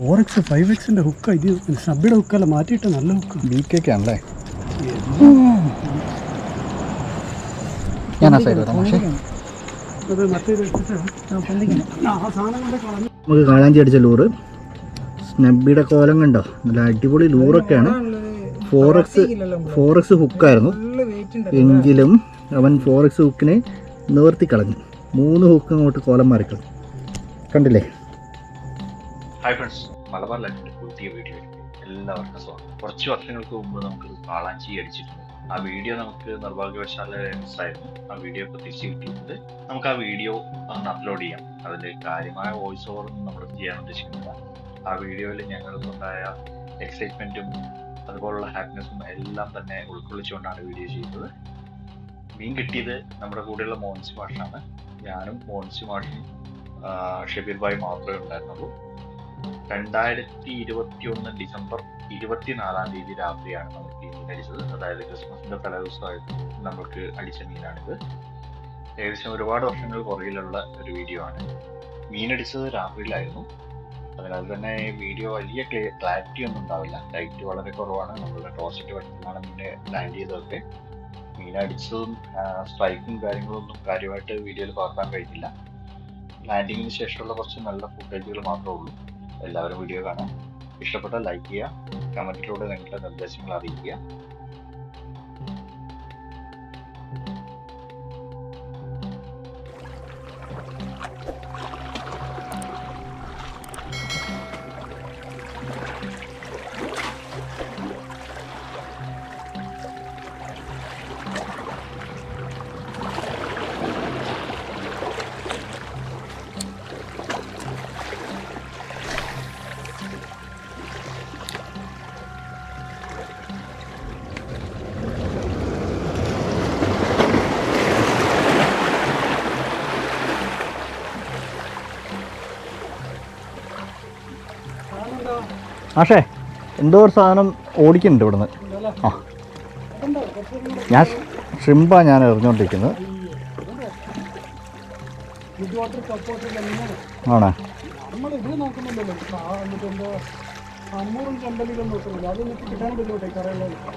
Four X five എക്സിന്റെ ഹുക്ക ഇത് സബിയുടെ ഹുക്കല്ല മാറ്റിയിട്ട് നല്ല ഹുക്ക് ബി ആണല്ലേ? ഞാൻ ആ സൈഡ് വരാം പക്ഷേ. നമുക്ക് കാളാഞ്ചി അടിച്ച ലൂറ് സ്നബിയുടെ കോലം കണ്ടോ? നല്ല അടിപൊളി ലൂറൊക്കെയാണ് ഫോർ എക്സ് ഫോർ എക്സ് ഹുക്കായിരുന്നു എങ്കിലും അവൻ ഫോർ എക്സ് ഹുക്കിനെ നിവർത്തി കളഞ്ഞു. മൂന്ന് ഹുക്ക് അങ്ങോട്ട് കോലം മാറിക്കളഞ്ഞു. കണ്ടില്ലേ? ഹായ് ഫ്രണ്ട്സ് മലബാർ ലൈഫിന്റെ പുതിയ വീഡിയോയിലേക്ക് എല്ലാവർക്കും സ്വാഗതം. കുറച്ച് വർഷങ്ങൾക്ക് മുമ്പ് നമുക്ക് കാളാഞ്ചി അടിച്ചിട്ടുണ്ട് ആ വീഡിയോ നമുക്ക് നിർഭാഗ്യവശാല മിസ്സായിരുന്നു. ആ വീഡിയോ ഇപ്പോൾ തിരിച്ചു കിട്ടിയിട്ടുണ്ട്. നമുക്ക് ആ വീഡിയോ ഒന്ന് അപ്ലോഡ് ചെയ്യാം. അതിൽ കാര്യമായ വോയിസ് ഓവർ നമ്മൾ ചെയ്യാൻ ഉദ്ദേശിക്കുന്നില്ല. ആ വീഡിയോയിൽ ഞങ്ങൾക്കുണ്ടായ എക്സൈറ്റ്മെന്റും അതുപോലുള്ള ഹാപ്പിനെസ്സും എല്ലാം തന്നെ ഉൾക്കൊള്ളിച്ചുകൊണ്ടാണ് വീഡിയോ ചെയ്തത് മീൻ കിട്ടിയത് നമ്മുടെ കൂടെയുള്ള മോൻസി മാഷാണ്. ഞാനും മോൻസി മാഷും ഷബീർ ഭായി മാത്രമേ ഉണ്ടായിരുന്നുള്ളൂ. രണ്ടായിരത്തി ഇരുപത്തി ഒന്ന് ഡിസംബർ ഇരുപത്തിനാലാം തീയതി രാത്രിയാണ് നമുക്ക് ഈ മീൻ അടിച്ചത്. അതായത് ക്രിസ്മസിന്റെ തലേദിവസമായിട്ട് നമ്മൾക്ക് അടിച്ച മീനാണിത്. ഏകദേശം ഒരുപാട് വർഷങ്ങൾ പുറകിലുള്ള ഒരു വീഡിയോ ആണ്. മീനടിച്ചത് രാത്രിയിലായിരുന്നു. അതിനാൽ തന്നെ വീഡിയോ വലിയ ക്ലാരിറ്റി ഒന്നും ഉണ്ടാവില്ല. ലൈറ്റ് വളരെ കുറവാണ്. നമ്മളുടെ ടോസ്റ്റ് വെട്ടുന്നതാണ് മീനെ ലാൻഡ് ചെയ്തതൊക്കെ. മീനടിച്ചതും സ്ട്രൈക്കും കാര്യങ്ങളൊന്നും കാര്യമായിട്ട് വീഡിയോയിൽ പകർത്താൻ കഴിഞ്ഞില്ല. ലാൻഡിങ്ങിന് ശേഷമുള്ള കുറച്ച് നല്ല ഫുട്ടേജുകൾ മാത്രമേ ഉള്ളൂ. എല്ലാവരും വീഡിയോ കാണാം ഇഷ്ടപ്പെട്ടാൽ ലൈക്ക് ചെയ്യുക. കമന്റിലൂടെ നിങ്ങളുടെ നിർദ്ദേശങ്ങൾ അറിയിക്കുക. ആഷേ എന്തോ ഒരു സാധനം ഓടിക്കുന്നുണ്ട് ഇവിടുന്ന്. ആ. ഞാൻ ഷ്രിമ്പാ ഞാൻ എറിഞ്ഞുകൊണ്ടിരിക്കുന്നത് ആണോ?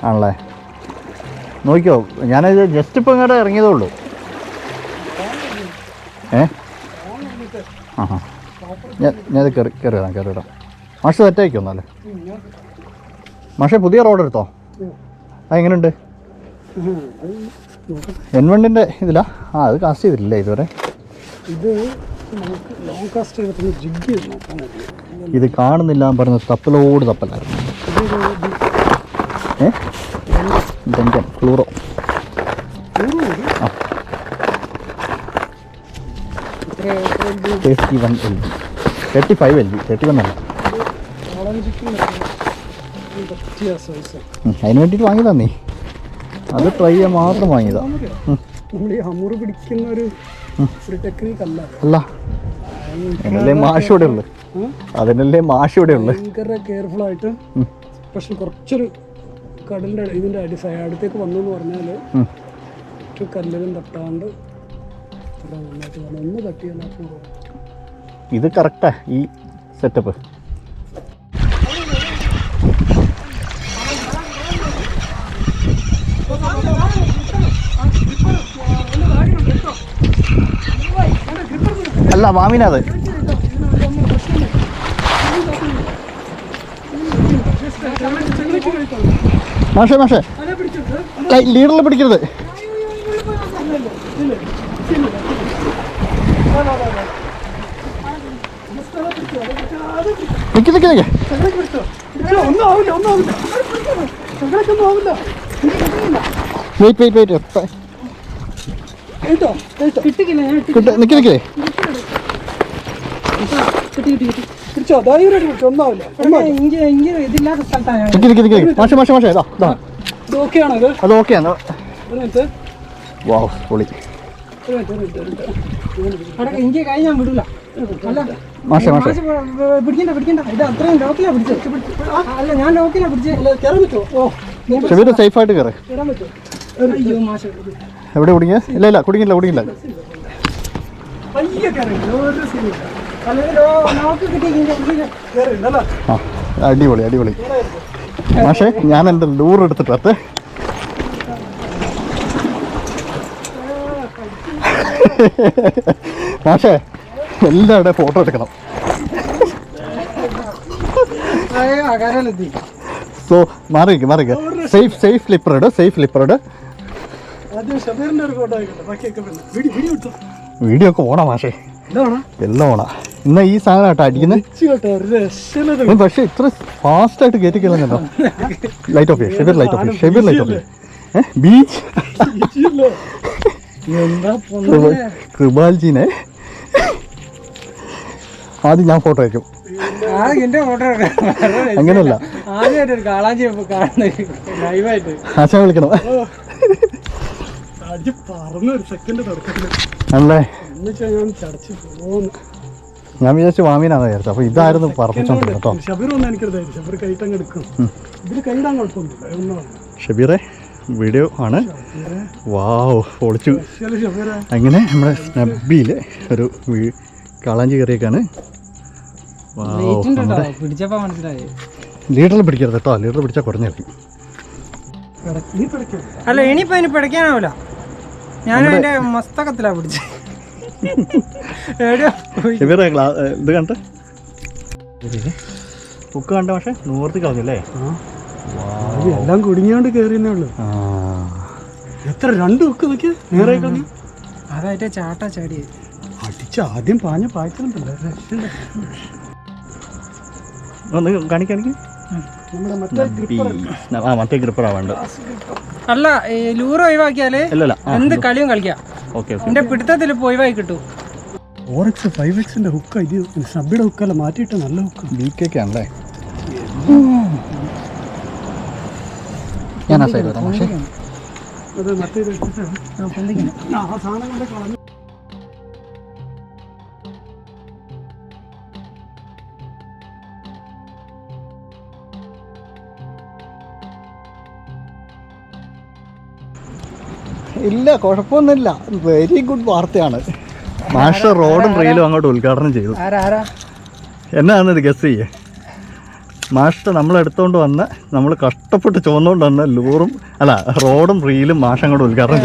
ആണല്ലേ? നോക്കിയോ ഞാനത് ജസ്റ്റ് ഇപ്പോൾ ഇങ്ങോട്ട് ഇറങ്ങിയതേ ഉള്ളൂ. ഏ? ആ ഞാൻ ഞാനത് കയറി കയറി ഇടാം കയറി ഇടാം മാഷ് തെറ്റായിരിക്കും അല്ലേ മാഷേ പുതിയ റോഡ് എടുത്തോ? ആ എങ്ങനെയുണ്ട് എൻ വണ്ണിന്റെ ഇതിലാ? ആ അത് കാസ്റ്റ് ചെയ്തിട്ടില്ല ഇതുവരെ? ഇത് നമുക്ക് ലോങ് കാസ്റ്റ് ചെയ്തിട്ട് ജിഗ് ചെയ്ത് നോക്കാൻ പറ്റും ഇത് കാണുന്നില്ല എന്ന് പറഞ്ഞ തപ്പലോട് തപ്പലായിരുന്നു. ഏ? Chloro thirty one L G thirty five L G thirty one അല്ല. അതിന് വേണ്ടിയിട്ട് വാങ്ങിയതാ നീ. അത് ട്രൈ ചെയ്യാൻ മാത്രം വാങ്ങിയതാ. നമ്മൾ ഈ പിടിക്കുന്ന ഒരു ടെക്നിക്ക് അല്ല. അല്ല. അതിനല്ലേ മാഷ് ഇവിടെ ഉള്ളു? അതിനല്ലേ മാഷ് ഇവിടെ ഉള്ളു. ഭയങ്കര കെയർഫുൾ ആയിട്ട് പക്ഷെ കുറച്ചൊരു കടലിന്റെ ഇതിന്റെ അടി അടുത്തേക്ക് വന്നു എന്ന് പറഞ്ഞാൽ ഉം. ഒരു കല്ലിലും തട്ടാണ്ട്. ഒന്ന് തട്ടിയാൽ ഇത് കറക്റ്റാ ഈ സെറ്റപ്പ് അല്ല മാമിനത് മാഷേ മാഷേ. ലീഡറിൽ പിടിക്കരുത്. നിക്ക് നിക്ക് നിക്ക്. വെയിറ്റ് കേട്ടോ കേട്ടോ കിട്ടിക്കില്ല നിക്ക് നിക്ക് പിടിച്ചോ ധൈര്യമായിട്ട് പിടിച്ചോ ഒന്നാവില്ല ഇതില്ലാത്ത സ്ഥലത്താണ് നിക്ക് നിക്ക് നിക്ക് നിക്ക്. മാഷേ മാഷേ മാഷേ ഇതാ ഇതാ. ഇത് ഓക്കെയാണോ ഇത്? അത് ഓക്കെയാണ്. ഒരു മിനിറ്റ്. വാവ് പൊളി. ഒരു മിനിറ്റ് ഒരു മിനിറ്റ് ഒരു മിനിറ്റ്. അവിടെ എനിക്ക് കഴിഞ്ഞ് ഞാൻ അല്ല മാഷേ മാഷേ മാഷ്. പ- പ- പിടിക്കണ്ട പിടിക്കണ്ട. ഇത് അത്രയും ലോക്കിലാ പിടിച്ചത്. അല്ല ഞാൻ ലോക്കിലാ പിടിച്ചത്. അല്ല കയറാൻ പറ്റുമോ? ഓ ഷബീർ സേഫ് ആയിട്ട് കയറി കയറാൻ പറ്റുമോ? അയ്യോ മാഷ് എവിടെ കുടുങ്ങിയ? ഇല്ല ഇല്ല കുടുങ്ങില്ല കുടുങ്ങില്ല പയ്യെ കയറി ഒരു സീനില്ല ആ അടിപൊളി അടിപൊളി. പക്ഷേ ഞാൻ എന്റെ ലൂർ എടുത്തിട്ട് മാഷേ എല്ലാവരുടെയും ഫോട്ടോ എടുക്കണം. സോ മാറിക്ക് മാറിക്ക്. സേഫ് സേഫ് ലിപ്പറോട് ഇട് സേഫ് ലിപ്പറോട് ഇട്. വീഡിയോ ഒക്കെ ഓണം മാഷേ. എല്ലാം ഓണാ ഇന്ന് ഈ സാധനം കേട്ടോ അടിക്കുന്നത് പക്ഷെ ഇത്ര ഫാസ്റ്റ് ആയിട്ട് കയറ്റി കേട്ടോ ലൈറ്റ് ഓഫ് ചെയ്യ് Shebeer light off Shebir light off beach. കൃപാൽജീനെ. ആദ്യം ഞാൻ ഫോട്ടോ അയക്കും. ആ എന്റെ ഫോട്ടോ അങ്ങനെയല്ല ആദ്യമായിട്ട് ഒരു കാളാഞ്ചി കാണുന്നത് ലൈവായിട്ട് ആശാൻ വിളിക്കണം? പറന്ന ഒരു സെക്കൻഡ് തുടക്കത്തിൽ. ഞാൻ വിചാരിച്ചു വാമീനാന്ന് വിചാരിച്ചു അപ്പൊ ഇതായിരുന്നു പറപ്പിച്ചോണ്ടിരുന്നത് കേട്ടോ. ഷബീറെ വീഡിയോ ആണ്. വാവ് പൊളിച്ചു. അങ്ങനെ നമ്മുടെ സ്നബിയിൽ ഒരു കാളാഞ്ചി കറിയൊക്കെയാണ് ലീഡറിൽ പിടിക്കരുത് കേട്ടോ. ലീഡറിൽ പിടിച്ചാൽ പിടിക്കും. അല്ല ഇനിയിപ്പോ ഇനി പിടിക്കാനാവില്ല ഞാൻ എന്റെ മസ്തകത്തിലാ പിടിച്ചത് ഏ, ഇത് കണ്ട? ബുക്ക് കണ്ട പക്ഷേ നൂർത്തി കളഞ്ഞല്ലേ? എല്ലാം കുടുങ്ങിയോണ്ട് കേറിയെന്നേ ഉള്ളു. എത്ര രണ്ട് ബുക്ക് നോക്കി നേരെ കളഞ്ഞു? അതായിട്ട് ചാട്ട ചാടി അടിച്ച് ആദ്യം പാഞ്ഞ പായ്ക്കുന്നുണ്ടല്ലോ കാണിക്കാണിക്ക് ആ മറ്റേ ഗ്രിപ്പറാ അല്ല ലൂറ് ഒഴിവാക്കിയാൽ അല്ലല്ല എന്ത് കളിയും കളിക്കാം. Okay okay. എന്റെ പിടുത്തത്തിൽ ഇപ്പൊ ഒഴിവാക്കി കിട്ടും. ഫോർ എക്സ് ഫൈവ് എക്സിന്റെ ഹുക്ക് ഇത് സബിയുടെ ഹുക്കല്ല മാറ്റിയിട്ട് നല്ല ഹുക്ക് ബി കെ ആണല്ലേ? ഞാൻ ആ സൈഡ് വരാം പക്ഷേ. അത് മറ്റേ ആ ആ സാധനം കൊണ്ട് കളഞ്ഞു ഇല്ല കുഴപ്പമൊന്നുമില്ല. വെരി ഗുഡ് വാർത്തയാണ്. മാഷ റോഡും റെയിലും അങ്ങോട്ട് ഉദ്ഘാടനം ചെയ്തു. ആരാ ആരാ? എന്നാന്നത് ഗസ് ചെയ്യേ. മാഷ് നമ്മൾ എടുത്തോണ്ട് വന്ന നമ്മൾ കഷ്ടപ്പെട്ട് ചുവന്നുകൊണ്ട് വന്ന ലൂറും അല്ല റോഡും റീലും മാഷ് അങ്ങോട്ട് ഉദ്ഘാടനം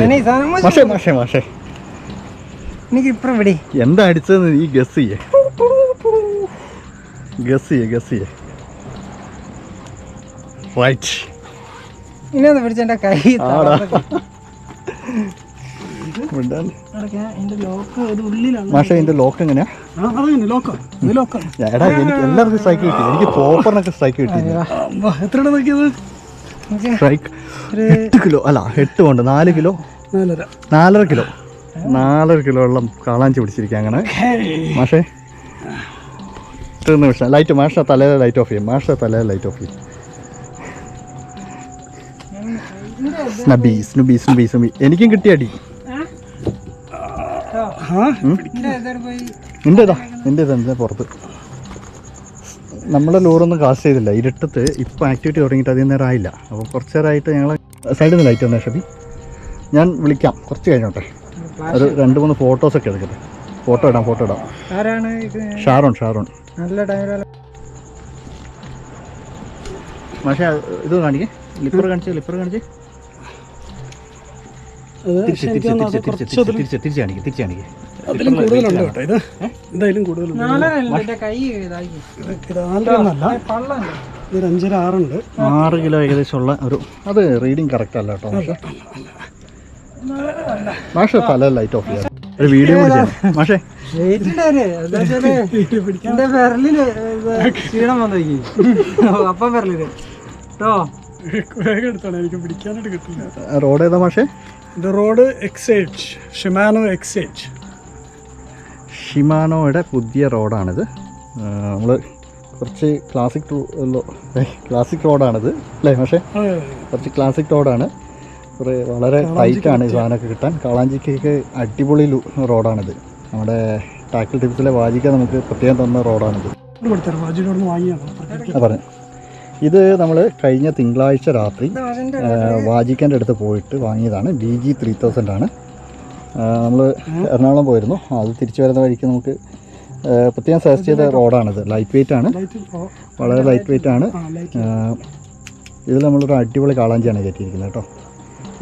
മതി. മാഷേ. മാഷേ മാഷേ എന്താ അടിച്ചതെന്ന് ഈ ഗസ് ചെയ്യേ. ഗസ് ചെയ്യേ ഗസ് ചെയ്യേ. റൈറ്റ് ഇനി ഒന്ന് പിടിച്ച എന്റെ കൈ എന്റെ ലോക്ക് എങ്ങനെയാ? എടാ എനിക്ക് എല്ലാവർക്കും സ്ട്രൈക്ക് കിട്ടി. എനിക്ക് പോപ്പറിനൊക്കെ സ്ട്രൈക്ക് കിട്ടി. എത്ര സ്ട്രൈക്ക് എട്ട് കിലോ അല്ല എട്ട് കൊണ്ട് നാല് കിലോ. നാലര. നാലര കിലോ. നാലര കിലോ വെള്ളം കാളാഞ്ചി പിടിച്ചിരിക്കുക അങ്ങനെ. മാഷേ തീർന്ന വിഷയം ലൈറ്റ് മാഷ തലയിലെ ലൈറ്റ് ഓഫ് ചെയ്യും. മാഷ തലയിലെ ലൈറ്റ് ഓഫ് ചെയ്യും. സ്നബി സ്നുബി സ്നുബി സ്നുബി. എനിക്കും കിട്ടിയടി. നിന്റെ ഇതാ നിന്റെ ഇതാ നിന്റെ പുറത്ത്. നമ്മളെ ലോറൊന്നും കാസ് ചെയ്തില്ല. ഇരുട്ടത്ത് ഇപ്പം ആക്ടിവിറ്റി തുടങ്ങിയിട്ട് അധികം നേരം ആയില്ല. അപ്പോൾ കുറച്ച് നേരമായിട്ട് ഞങ്ങൾ സൈഡിൽ നിന്ന് ലൈറ്റ് വന്നേ ഷബി. ഞാൻ വിളിക്കാം. കുറച്ച് കഴിഞ്ഞോട്ടെ. ഒരു രണ്ട് മൂന്ന് ഫോട്ടോസൊക്കെ എടുക്കട്ടെ. ഫോട്ടോ ഇടാം ഫോട്ടോ ഇടാം. ഷാറോൺ ഷാറോൺ നല്ല പക്ഷേ ഇത് കാണിക്കേ. ലിപ്പർ കാണിച്ചേ ലിപ്പർ കാണിച്ചേ. അഞ്ചര ആറുണ്ട്. ആറ് കിലോ ഏകദേശം ഉള്ള ഒരു അത് റീഡിങ് കറക്റ്റ് അല്ല കേട്ടോ മാഷേ. മാഷേ തല ലൈറ്റ് ഓഫ് ചെയ്യാം. ഒരു വീഡിയോ മാഷെ. ക്ഷീണം വന്നേക്ക് അപ്പം വിരലിന് കേട്ടോ വേഗം എടുത്താണ് എനിക്ക് പിടിക്കാനായിട്ട് കിട്ടില്ല. റോഡ് ഏതാ മാഷേ? ഇത് റോഡ് എക്സേജ് ഷിമാനോ എക്സേജ് ഷിമാനോയുടെ പുതിയ റോഡാണിത്. നമ്മൾ കുറച്ച് ക്ലാസിക് ക്ലാസിക് റോഡാണിത് അല്ലേ പക്ഷേ കുറച്ച് ക്ലാസിക് റോഡാണ്. കുറേ വളരെ ടൈറ്റാണ് ഈ സാധനമൊക്കെ കിട്ടാൻ. കാളാഞ്ചിക്കൊക്കെ അടിപൊളി റോഡാണിത്. നമ്മുടെ ടാക്കിൾ ടിപ്പിലെ വാജിക്ക നമുക്ക് പ്രത്യേകം തന്ന റോഡാണിത്. പറഞ്ഞു. ഇത് നമ്മൾ കഴിഞ്ഞ തിങ്കളാഴ്ച രാത്രി വാജിക്കന്റെ അടുത്ത് പോയിട്ട് വാങ്ങിയതാണ്. ഡി ജി ത്രീ തൗസൻഡ് ആണ് നമ്മൾ എറണാകുളം പോയിരുന്നു. അത് തിരിച്ചു വരുന്ന വഴിക്ക് നമുക്ക് പ്രത്യേകം സജസ്റ്റ് ചെയ്ത റോഡാണിത്. ലൈറ്റ് വെയിറ്റ് ആണ്. വളരെ ലൈറ്റ് വെയിറ്റ് ആണ്. ഇതിൽ നമ്മളൊരു അടിപൊളി കാളാഞ്ചിയാണ് കയറ്റിയിരിക്കുന്നത് കേട്ടോ.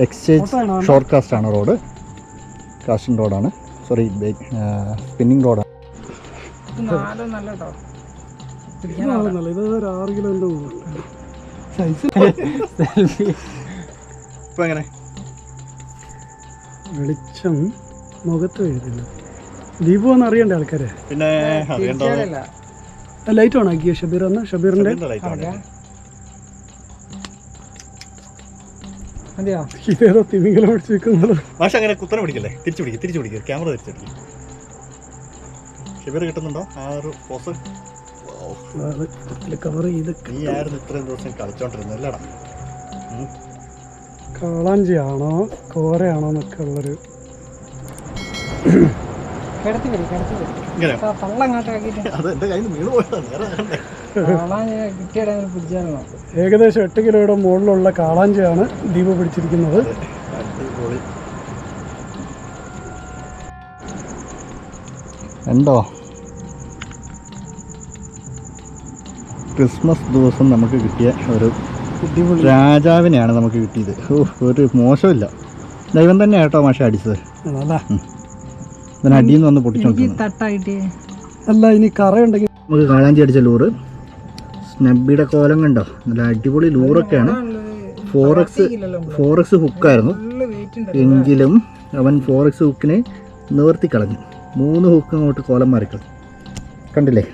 എക്സ്ചേഞ്ച് ഷോർട്ട് കാസ്റ്റ് ആണ് റോഡ്. കാസ്റ്റിംഗ് റോഡാണ് സോറി സ്പിന്നിങ് റോഡാണ് നാലോ നല്ല കേട്ടോ ഇത് ഒരു ആറ് സൈസ് ഇപ്പം എങ്ങനെ? വെളിച്ചം മുഖത്ത് വരുന്നില്ല ദീപു എന്ന് അറിയണ്ടേ ആൾക്കാരെ? പിന്നെ ലൈറ്റ് ഓൺ ആക്കിയ? ഷബീർ എന്ന് ഷബീറിന്റെ? ഇതേതോ പിടിച്ച് മാഷ അങ്ങനെ കുത്തനെ പിടിക്കല്ലേ? തിരിച്ചു തിരിച്ചു ക്യാമറ തിരിച്ചു ഷിബിർ കിട്ടുന്നുണ്ടോ? ആ ഒരു പോസ് കവർ ചെയ്ത് ഇത്രയും ദിവസം കാളാഞ്ചിയാണോ കോരയാണോ എന്നൊക്കെ ഉള്ളൊരു ഏകദേശം എട്ട് കിലോയുടെ മുകളിലുള്ള കാളാഞ്ചിയാണ് ദീപ പിടിച്ചിരിക്കുന്നത്. ഉണ്ടോ? ക്രിസ്മസ് ദിവസം നമുക്ക് കിട്ടിയ ഒരു രാജാവിനെയാണ് നമുക്ക് കിട്ടിയത്. ഓ ഒരു മോശമില്ല. ദൈവം തന്നെ കേട്ടോ മാഷ അടിച്ചത്. അടിയിൽ നിന്ന് വന്ന് പൊട്ടിച്ചോണ്ടിരുന്നു തട്ടായിട്ട്. അല്ല ഇനി കറയുണ്ടെങ്കിൽ നമുക്ക് കാളാഞ്ചി അടിച്ച ലൂറ് സ്നബിയുടെ കോലം കണ്ടോ? നല്ല അടിപൊളി ലൂറൊക്കെയാണ് ഫോർ എക്സ് ഫോർ എക്സ് ഹുക്കായിരുന്നു എങ്കിലും അവൻ ഫോർ എക്സ് ഹുക്കിനെ നിവർത്തി കളഞ്ഞു. മൂന്ന് ഹുക്ക് അങ്ങോട്ട് കോലം മാറിക്കളഞ്ഞു. കണ്ടില്ലേ?